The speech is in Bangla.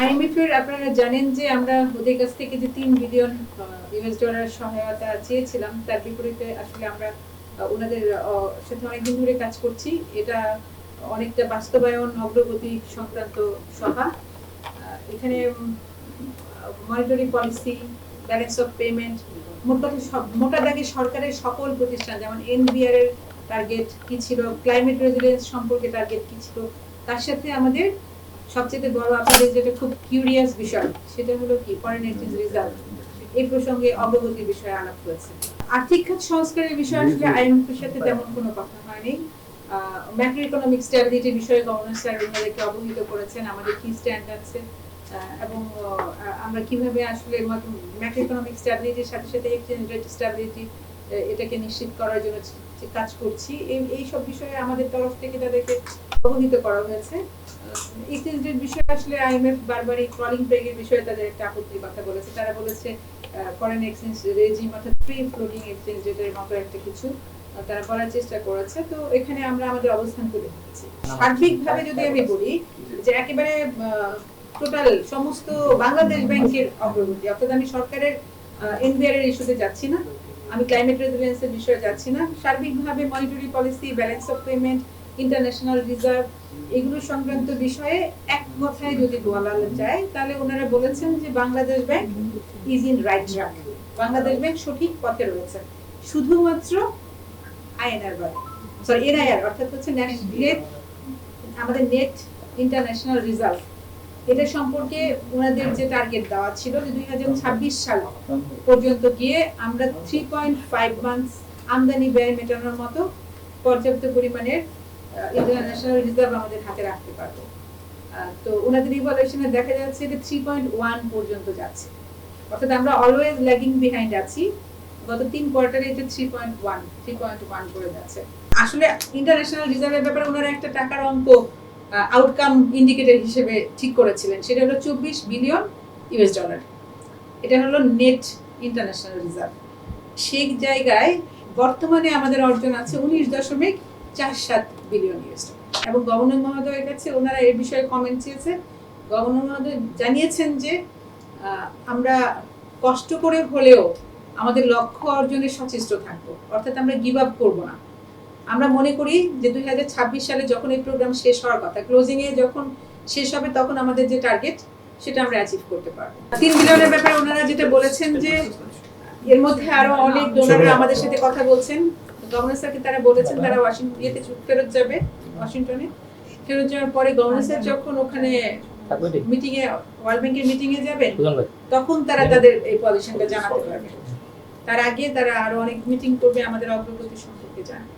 আইএমএফ এর আপনারা জানেন যে আমরা ওদের কাছ থেকে যে তিন বিলিয়ন ইউএস ডলার সহায়তা চেয়েছিলাম, তার বিপরীতে আসলে আমরা ওনাদের সাথে অনেকদিন ধরে কাজ করছি। এটা অনেকটা বাস্তবায়ন অগ্রগতি সংক্রান্ত সভা। এখানে monetary policy balance of payment মোট কথা মোটা দাগে সরকারের সকল প্রতিষ্ঠান, যেমন এনবিআর এর টার্গেট কি ছিল? ক্লাইমেট রেজিলিয়েন্স সম্পর্কে টার্গেট কি ছিল? তার সাথে আমাদের সবচেয়ে বড় আপনাদের যেটা খুব কিউরিয়াস বিষয় সেটা হলো কি? ফরেন এক্সচেঞ্জ রিজার্ভ এই প্রসঙ্গে অগ্রগতির বিষয়ে আলাপ হয়েছে আর্থিক খাত সংস্কারের বিষয়ে আসলে আইএমএফ এর সাথে তেমন কোনো কথা হয়নি। ম্যাক্রো ইকোনমিক স্ট্যাবিলিটি বিষয়ে গভর্নর স্যার ওনাদেরকে অবহিত করেছেন আমাদের কি স্ট্যান্ড আছে এবং আমরা কীভাবে আসলে ম্যাক্রো ইকোনমিক স্ট্যাবিলিটির সাথে সাথে এক্সচেঞ্জ রেট স্ট্যাবিলিটি এটাকে নিশ্চিত করার জন্য কাজ করছি, এই এই সব বিষয়ে আমাদের তরফ থেকে তাদেরকে অবহিত করা হয়েছে। বিষয়ে আসলে আইএমএফ বারবারই ক্রলিং পেগের বিষয়ে তাদের একটা আপত্তির কথা বলেছে। তারা বলেছে ফরেন এক্সচেঞ্জ রেজিম অর্থাৎ ফ্লোটিং এক্সচেঞ্জ রেটের মতো একটা কিছু তারা করার চেষ্টা করেছে। তো এখানে আমরা আমাদের অবস্থান তুলে সার্বিকভাবে যদি আমি বলি, যে একেবারে টোটাল সমস্ত বাংলাদেশ ব্যাংকের অগ্রগতি, অর্থাৎ আমি সরকারের এনবিআর এর ইস্যুতে যাচ্ছি না আমি ক্লাইমেট রেজিলিয়েন্সের বিষয়ে যাচ্ছি না। সার্বিকভাবে monetary policy balance of payment international reserve এগুলো সংক্রান্ত বিষয়ে এক কথায় যদি বলা যায়, তাহলে ওনারা বলেছেন যে Bangladesh bank is in right track Bangladesh bank সঠিক পথে রয়েছে। শুধুমাত্র আইএনআর বাদে। সরি এনআইআর অর্থাৎ হচ্ছে আমাদের নেট ইন্টারন্যাশনাল রিজার্ভ এটা সম্পর্কে ওনাদের যে টার্গেট দেওয়া ছিল যে দুই হাজার ছাব্বিশ সাল পর্যন্ত গিয়ে আমরা থ্রি পয়েন্ট ফাইভ মান্থস আমদানি ব্যয় মেটানোর মতো পর্যাপ্ত পরিমাণের ইন্টারন্যাশনাল রিজার্ভ আমাদের হাতে রাখতে পারব। তো ওনাদের ইভালুয়েশনে দেখা যাচ্ছে যে থ্রি পয়েন্ট ওয়ান পর্যন্ত যাচ্ছে। অর্থাৎ আমরা অলওয়েজ ল্যাগিং বিহাইন্ড আছি। গত তিন কোয়ার্টারে এটা three point one three point one করে যাচ্ছে। আসলে ইন্টারন্যাশনাল রিজার্ভের ব্যাপারে ওনারা একটা টাকার অঙ্ক আউটকাম ইন্ডিকেটর হিসেবে ঠিক করেছিলেন, সেটা হলো চব্বিশ বিলিয়ন ইউএস ডলার এটা হলো নেট ইন্টারন্যাশনাল রিজার্ভ সেই জায়গায় বর্তমানে আমাদের অর্জন আছে উনিশ দশমিক চার সাত বিলিয়ন ইউএস ডলার এবং গভর্নর মহোদয়ের কাছে ওনারা এই বিষয়ে কমেন্ট চেয়েছে গভর্নর মহোদয় জানিয়েছেন যে আমরা কষ্ট করে হলেও আমাদের লক্ষ্য অর্জনে সচেষ্ট থাকব। অর্থাৎ আমরা গিভ আপ করব না। আমরা মনে করি যে দুই হাজার ছাব্বিশ সালে যখন এই প্রোগ্রাম শেষ হওয়ার কথা ক্লোজিং এ যখন শেষ হবে তখন আমাদের যে টার্গেট সেটা আমরা অ্যাচিভ করতে পারব। তিন বিলিয়নের ব্যাপারে ওনারা যেটা বলেছেন যে এর মধ্যে আরও অনেক ডোনাররা আমাদের সাথে কথা বলছেন। গভর্নর স্যারকে তারা বলেছেন তারা ওয়াশিংটন ইয়েতে ফেরত যাবে ওয়াশিংটনে। ফেরত যাওয়ার পরে গভর্নর স্যার যখন ওখানে মিটিং এ ওয়ার্ল্ড ব্যাংকের মিটিং এ যাবেন তখন তারা তাদের এই পজিশনটা জানাতে পারবে। তার আগে তারা আরও অনেক মিটিং করবে আমাদের অগ্রগতি সম্পর্কে জানাবে।